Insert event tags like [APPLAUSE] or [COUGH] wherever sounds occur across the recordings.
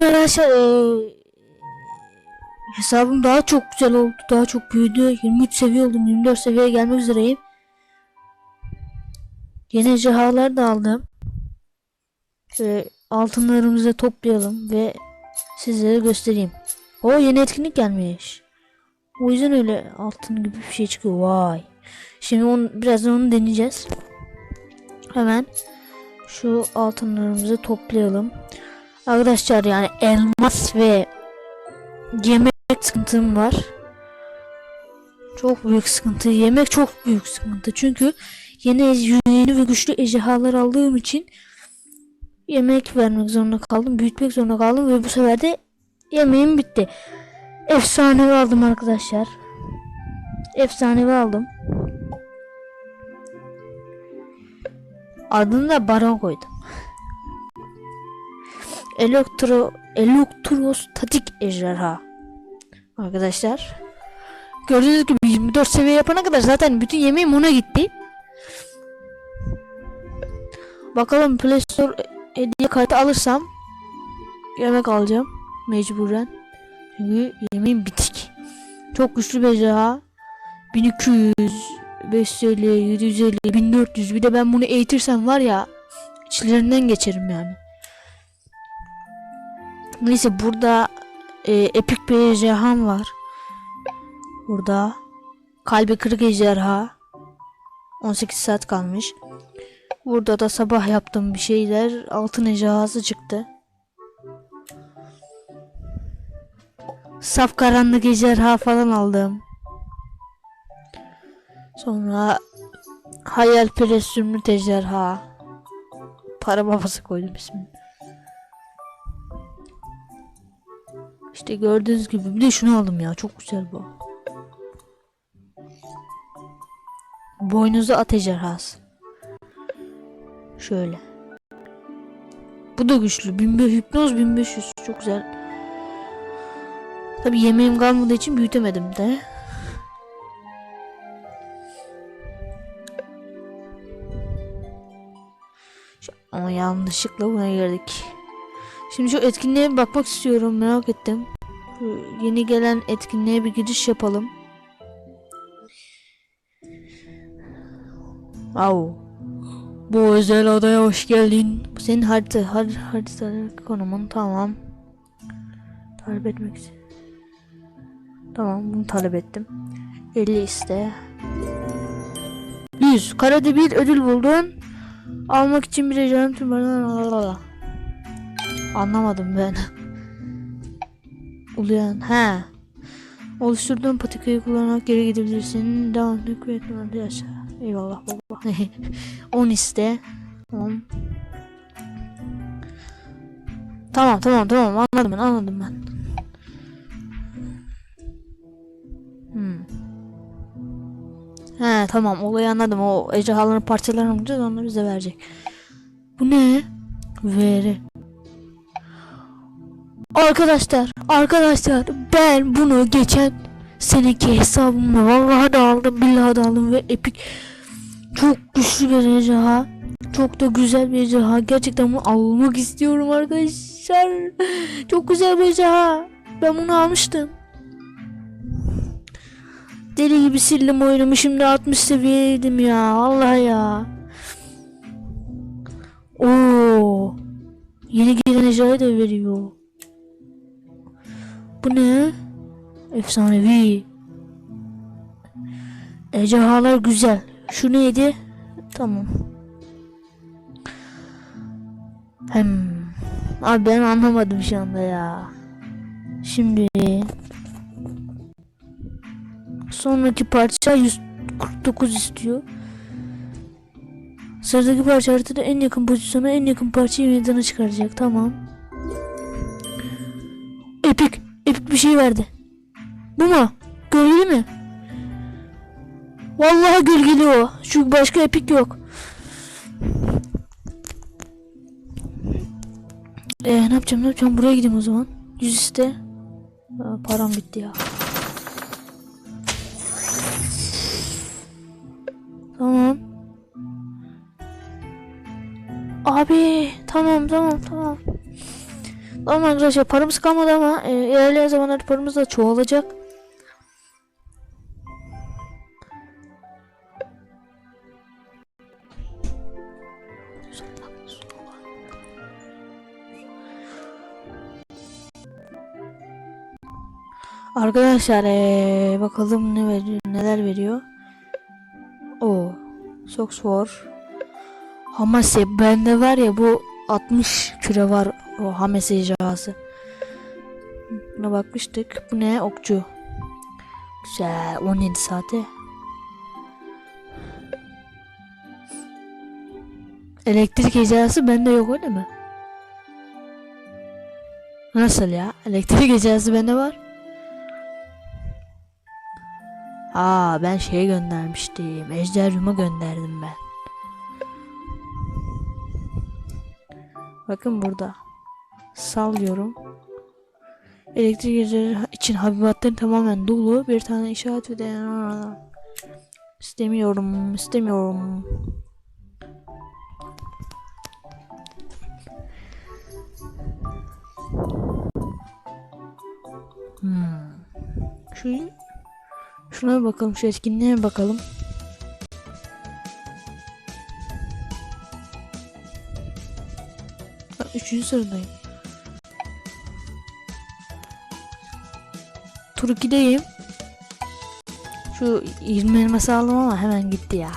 arkadaşlar eee, hesabım daha çok güzel oldu. Daha çok büyüdü. 23 seviye oldum. 24 seviyeye gelmek üzereyim. Yeni ejderhalar da aldım. Şöyle altınlarımızı toplayalım ve sizlere göstereyim. O yeni etkinlik gelmiş. O yüzden öyle altın gibi bir şey çıkıyor. Vay. Şimdi onu, birazdan onu deneyeceğiz. Hemen şu altınlarımızı toplayalım. Arkadaşlar yani elmas ve yemek sıkıntım var. Çok büyük sıkıntı. Yemek çok büyük sıkıntı. Çünkü yeni yeni ve güçlü ejderhalar aldığım için yemek vermek zorunda kaldım. Büyütmek zorunda kaldım ve bu sefer de yemeğim bitti. Efsanevi aldım arkadaşlar. Efsanevi aldım. Adını da Baron koydum. Elektro elektrostatik ejderha. Arkadaşlar. Gördüğünüz gibi 24 seviye yapana kadar zaten bütün yemeğim ona gitti. Bakalım Play Store hediye kartı alırsam yemek alacağım mecburen. Çünkü yemeğim bitik. Çok güçlü bir ejderha. 1200, 550, 750, 1400 bir de ben bunu eğitirsem var ya içlerinden geçerim yani. Neyse burada e, epik bir ejderham var. Burada kalbi kırık ejderha. 18 saat kalmış. Burada da sabah yaptığım bir şeyler altın ejderhası çıktı. Saf karanlık ejderha falan aldım. Sonra hayalperest zümrüt ejderha. Para babası koydum ismini. İşte gördüğünüz gibi bir de şunu aldım ya çok güzel bu. Boynuzlu at ejderhası. Şöyle. Bu da güçlü. 1500 hipnoz 1500 çok güzel. Tabi yemeğim kalmadığı için büyütemedim de. Ama yanlışlıkla buna girdik. Şimdi şu etkinliğe bir bakmak istiyorum merak ettim. Şu yeni gelen etkinliğe bir giriş yapalım. Au. Bu özel adaya hoş geldin. Bu senin harita, har, harita konumun tamam. Talep etmek için. Tamam bunu talep ettim. 50 iste. 100. Karada bir ödül buldun. Almak için bir ejderhanın tüm Anlamadım ben. Uluyan. He. Oluşturduğun patikayı kullanarak geri gidebilirsin. Devam et. yaşa. Eyvallah baba. [LAUGHS] 10 iste. 10. Tamam tamam tamam anladım ben anladım ben. Hmm. He tamam olayı anladım. O ejderhaların parçalarını bulacağız onu bize verecek. Bu ne? Veri. Arkadaşlar, arkadaşlar ben bunu geçen seneki hesabımla vallahi da aldım, billahi da aldım ve epik çok güçlü bir ejderha. Çok da güzel bir ejderha. Gerçekten bunu almak istiyorum arkadaşlar. Çok güzel bir ejderha. Ben bunu almıştım. Deli gibi sildim oyunumu. Şimdi 60 seviyeydim ya. Allah ya. Oo. Yeni gelen ejderhayı da veriyor. Bu ne? Efsanevi. Ejderhalar güzel. Şu neydi? Tamam. Hem. Abi ben anlamadım şu anda ya. Şimdi sonraki parça 149 istiyor. Sıradaki parça haritada en yakın pozisyona en yakın parçayı meydana çıkaracak. Tamam. Epik. Bir şey verdi. Bu mu? Gölgeli mi? Vallahi gölgeli o. Çünkü başka epik yok. Ee, ne yapacağım ne yapacağım? Buraya gideyim o zaman. Yüz iste. Aa, param bitti ya. Tamam. Abi tamam tamam tamam. Tamam arkadaşlar paramız kalmadı ama e, ilerleyen zamanlarda paramız da çoğalacak. Arkadaşlar eee, bakalım ne veriyor, neler veriyor. O Soxfor Hamase bende var ya bu 60 küre var o Hamase icrası. Buna bakmıştık. Bu ne? Okçu. Güzel. 17 saate. Elektrik icrası bende yok öyle mi? Nasıl ya? Elektrik icrası bende var. Aa ben şeye göndermiştim. Ejder Yum'a gönderdim ben. Bakın burada. Sallıyorum. Elektrik ejderleri için habibatların tamamen dolu. Bir tane işaret ve de... İstemiyorum, istemiyorum. Hmm. Şu Şuna bir bakalım, şu etkinliğe bir bakalım. Ben üçüncü sıradayım. Tur 2'deyim. Şu 20 elması aldım ama hemen gitti ya.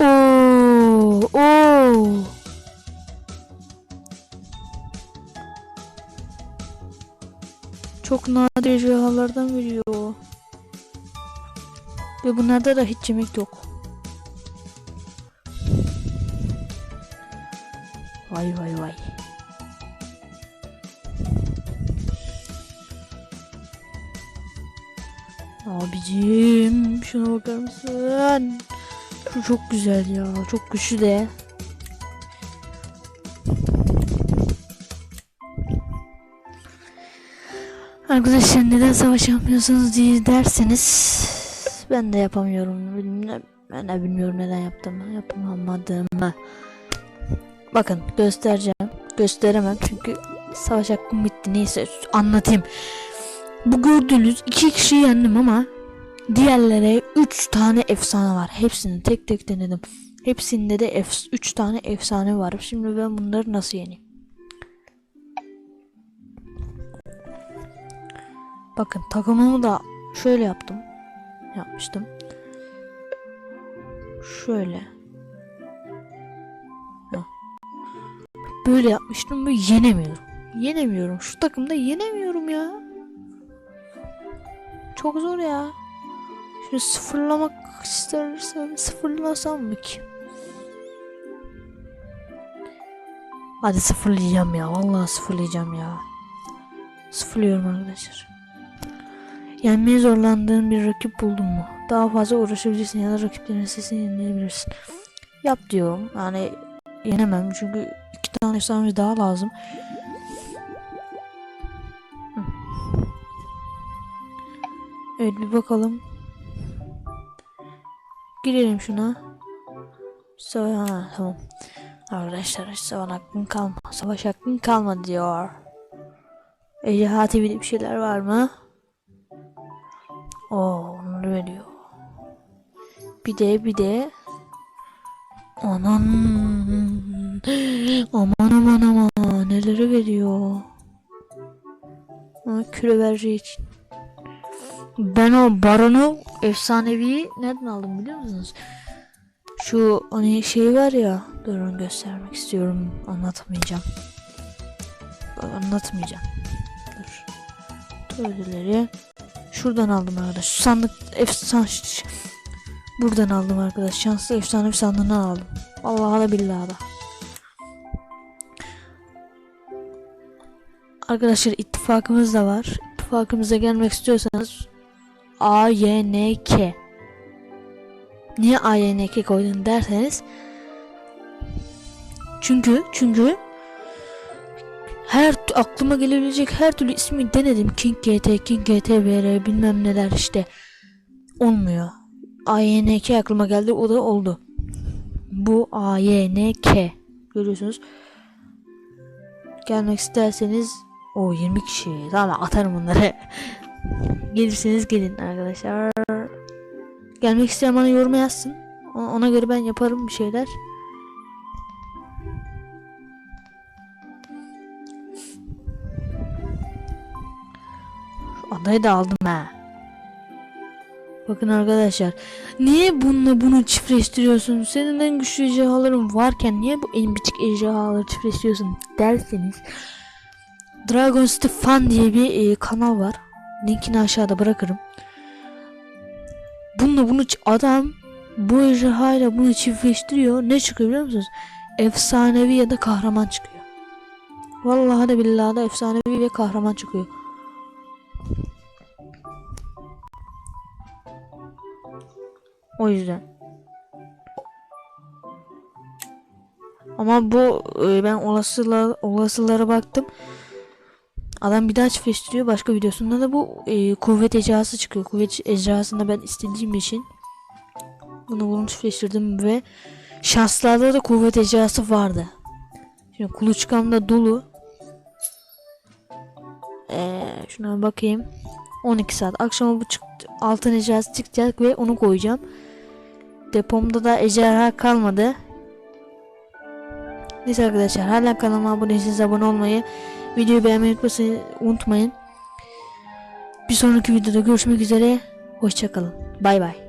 Oo, oo. Çok nadir ejderhalardan veriyor. Ve bunlarda da hiç yemek yok. Vay vay vay. Abicim şuna bakar mısın? Şu çok güzel ya. Çok güçlü de. Arkadaşlar neden savaş yapmıyorsunuz diye derseniz ben de yapamıyorum. Bilmem, ben de bilmiyorum neden yaptım. Yapamadım? Bakın göstereceğim. Gösteremem çünkü savaş hakkım bitti. Neyse anlatayım. Bu gördüğünüz iki kişiyi yendim ama diğerlere 3 tane efsane var. Hepsini tek tek denedim. Hepsinde de 3 tane efsane var. Şimdi ben bunları nasıl yeneyim? Bakın takımımı da şöyle yaptım. Yapmıştım. Şöyle. Böyle yapmıştım ve yenemiyorum. Yenemiyorum. Şu takımda yenemiyorum ya. Çok zor ya. Şunu sıfırlamak istersem sıfırlasam mı ki? Hadi sıfırlayacağım ya. Vallahi sıfırlayacağım ya. Sıfırlıyorum arkadaşlar. Yenmeye zorlandığın bir rakip buldun mu? Daha fazla uğraşabilirsin ya da rakiplerin sesini dinleyebilirsin. Yap diyorum. Yani yenemem çünkü iki tane efsane daha lazım. Evet bir bakalım. Girelim şuna. Savaş ha, tamam. Arkadaşlar savaş hakkın kalma. Savaş hakkın kalma diyor. Ejderha TV'de bir şeyler var mı? Oo, onları veriyor. Bir de bir de Anan aman aman aman neleri veriyor. Ha, küre vereceği için. Ben o baronu efsanevi nereden aldım biliyor musunuz? Şu hani şey var ya durun göstermek istiyorum anlatmayacağım. Anlatmayacağım. Dur. Ödülleri. Şuradan aldım arkadaş. Sandık efsane Buradan aldım arkadaş. Şanslı efsane sandığından aldım. Allah'a da billahi da. Arkadaşlar ittifakımız da var. İttifakımıza gelmek istiyorsanız A Y N K Niye A Y N K koydun derseniz çünkü çünkü her aklıma gelebilecek her türlü ismi denedim. King GT, King GT VR bilmem neler işte. Olmuyor. AYNK aklıma geldi o da oldu. Bu AYNK görüyorsunuz. gelmek isterseniz o 20 kişi tamam atarım bunları. Gelirseniz gelin arkadaşlar. Gelmek isteyen bana yorum yazsın. Ona göre ben yaparım bir şeyler. Adayı da aldım ha. Bakın arkadaşlar. Niye bununla bunu çiftleştiriyorsun? Senin en güçlü ejderhaların varken niye bu en bitik ejderhaları çiftleştiriyorsun derseniz. Dragon City Fan diye bir e, kanal var. Linkini aşağıda bırakırım. Bununla bunu adam bu ejderhayla bunu çiftleştiriyor. Ne çıkıyor biliyor musunuz? Efsanevi ya da kahraman çıkıyor. Vallahi de billahi de efsanevi ve kahraman çıkıyor. O yüzden. Ama bu e, ben olasılığa, olasılılara baktım. Adam bir daha çiftleştiriyor. Başka videosunda da bu e, kuvvet ecrası çıkıyor. Kuvvet ecrasında ben istediğim için bunu bunu çiftleştirdim ve şanslarda da kuvvet ecrası vardı. Şimdi kuluçkamda dolu. Ee, şuna bakayım. 12 saat. Akşama bu çıktı. Altın ecrası çıkacak ve onu koyacağım. Depomda da ejderha kalmadı. Neyse arkadaşlar hala kanalıma abone değilseniz abone olmayı, videoyu beğenmeyi unutmayın. Bir sonraki videoda görüşmek üzere. Hoşçakalın. Bay bay.